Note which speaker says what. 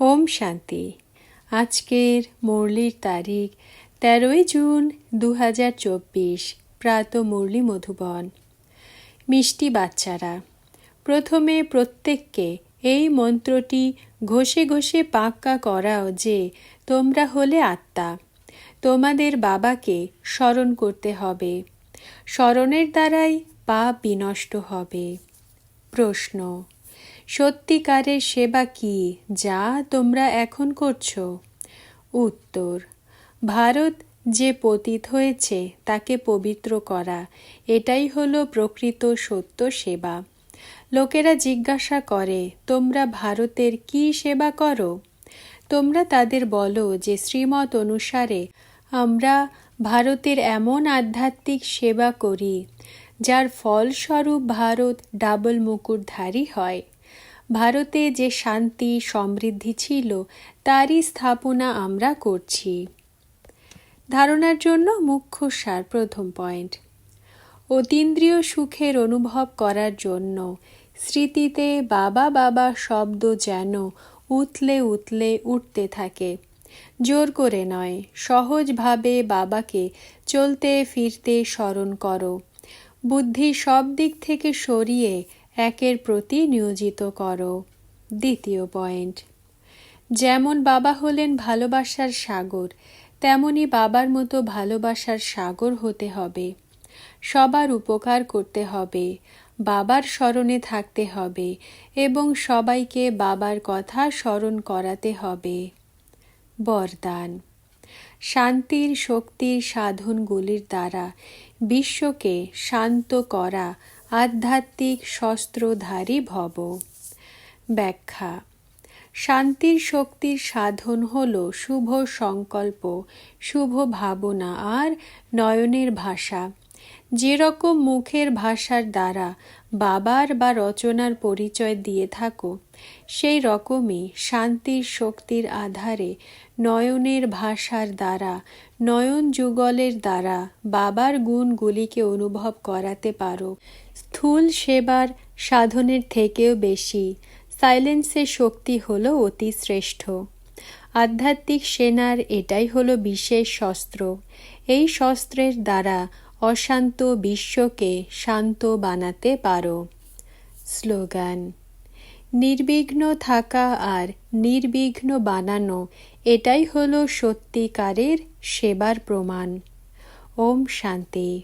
Speaker 1: ওম শান্তি। আজকের মুরলির তারিখ তেরোই জুন দু হাজার চব্বিশ, প্রাত মুরলি মধুবন। মিষ্টি বাচ্চারা, প্রথমে প্রত্যেককে এই মন্ত্রটি ঘষে ঘষে পাক্কা করাও যে তোমরা হলে আত্মা, তোমাদের বাবাকে স্মরণ করতে হবে। স্মরণের দ্বারাই পাপ বিনষ্ট হবে। প্রশ্ন সত্যিকারের সেবা কি যা তোমরা এখন করছ? উত্তর, ভারত যে পতিত হয়েছে তাকে পবিত্র করা, এটাই হলো প্রকৃত সত্য সেবা। লোকেরা জিজ্ঞাসা করে, তোমরা ভারতের কি সেবা করো? তোমরা তাদের বলো যে, শ্রীমত অনুসারে আমরা ভারতের এমন আধ্যাত্মিক সেবা করি যার ফলস্বরূপ ভারত ডাবল মুকুটধারী হয়। ভারতে যে শান্তি, সমৃদ্ধি ছিল, তারই স্থাপনা আমরা করছি। ধারণার জন্য মুখ্য সার প্রথম পয়েন্ট। অতীন্দ্রিয় সুখের অনুভব করার জন্য স্মৃতিতে বাবা বাবা শব্দ যেন উতলে উতলে উঠতে থাকে। জোর করে নয়, সহজভাবে বাবাকে চলতে ফিরতে স্মরণ করো। বুদ্ধি সব দিক থেকে সরিয়ে একের প্রতি নিয়োজিত করো। দ্বিতীয় পয়েন্ট। যেমন বাবা হলেন ভালোবাসার সাগর, তেমনি বাবার মতো ভালোবাসার সাগর হতে হবে। সবার উপকার করতে হবে, বাবার স্মরণে থাকতে হবে এবং সবাইকে বাবার কথা স্মরণ করাতে হবে। বরদান। শান্তির শক্তির সাধনগুলির দ্বারা বিশ্বকে শান্ত করা আধ্যাত্মিক শস্ত্রধারী ভব। ব্যাখ্যা, শান্তির শক্তির সাধন হল শুভ সংকল্প, শুভ ভাবনা আর নয়নের ভাষা। যেরকম মুখের ভাষার দ্বারা বাবার বা রচনার পরিচয় দিয়ে থাকো, সেই রকমই শান্তির শক্তির আধারে নয়নের ভাষার দ্বারা, নয়ন যুগলের দ্বারা বাবার গুণগুলিকে অনুভব করাতে পারো। স্থূল সেবার সাধনের থেকেও বেশি সাইলেন্সের শক্তি হলো অতি শ্রেষ্ঠ। আধ্যাত্মিক সেনার এটাই হলো বিশেষ শস্ত্র। এই শস্ত্রের দ্বারা অশান্ত বিশ্বকে শান্ত বানাতে পারো। স্লোগান, নির্বিঘ্ন থাকা আর নির্বিঘ্ন বানানো, এটাই হলো সত্যিকারের সেবার প্রমাণ। ওম শান্তি।